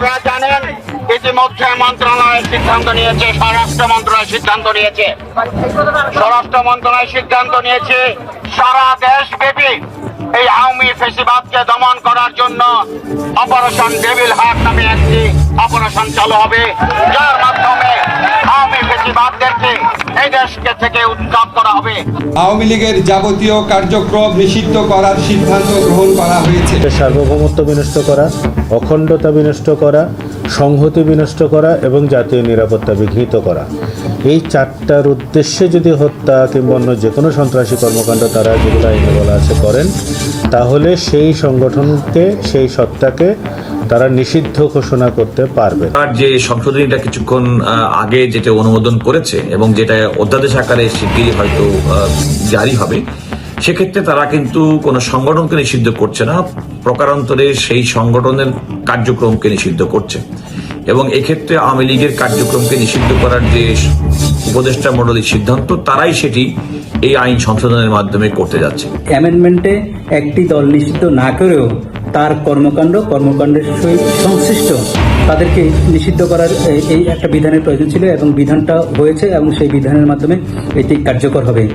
আপনারা জানেন, ইতিমধ্যে মন্ত্রণালয় সিদ্ধান্ত নিয়েছে, স্বরাষ্ট্র মন্ত্রণালয় সিদ্ধান্ত নিয়েছে। স্বরাষ্ট্র মন্ত্রণালয় সিদ্ধান্ত নিয়েছে, সারা দেশব্যাপী এই আওয়ামী ফেসিবাদকে দমন করার জন্য অপারেশন ডেভিল হার্ট নামে একটি অপারেশন চালু হবে, যার মাধ্যমে আওয়ামী ফেসিবাদদেরকে এই দেশকে থেকে উৎখাত করা হবে। আওয়ামী লীগের যাবতীয় কার্যক্রম নিষিদ্ধ করার সিদ্ধান্ত গ্রহণ করা হয়েছে। সার্বভৌমত্ব বিনষ্ট করা অখণ্ডতা বিনষ্ট করা সংহতি বিনষ্ট করা এবং জাতীয় নিরাপত্তা বিঘ্নিত করা। এই চারটার উদ্দেশ্যে যদি হত্যা কিংবা অন্য যে কোনো সন্ত্রাসী কর্মকাণ্ড তারা যেগুলো আইনে বলা আছে করেন তাহলে সেই সংগঠনকে সেই সত্তাকে তারা নিষিদ্ধ ঘোষণা করতে পারবে। আর যে সংশোধনীটা কিছুক্ষণ আগে যেটা অনুমোদন করেছে এবং যেটা অধ্যাদেশ আকারে শিগগিরই হয়তো জারি হবে সেক্ষেত্রে তারা কিন্তু কোনো সংগঠনকে নিষিদ্ধ করছে না প্রকারান্তরে সেই সংগঠনের কার্যক্রমকে নিষিদ্ধ করছে। এবং এক্ষেত্রে আওয়ামী লীগের কার্যক্রমকে নিষিদ্ধ করার যে উপদেষ্টা মণ্ডলীর সিদ্ধান্ত তারাই সেটি এই আইন সংশোধনের মাধ্যমে করতে যাচ্ছে। অ্যামেন্ডমেন্টে একটি দল নিষিদ্ধ না করেও তার কর্মকাণ্ড, কর্মকাণ্ডের সহিত সংশ্লিষ্ট তাদেরকে নিষিদ্ধ করার এই- একটা বিধানের প্রয়োজন ছিল এবং বিধানটা হয়েছে এবং সেই বিধানের মাধ্যমে এটি কার্যকর হবে।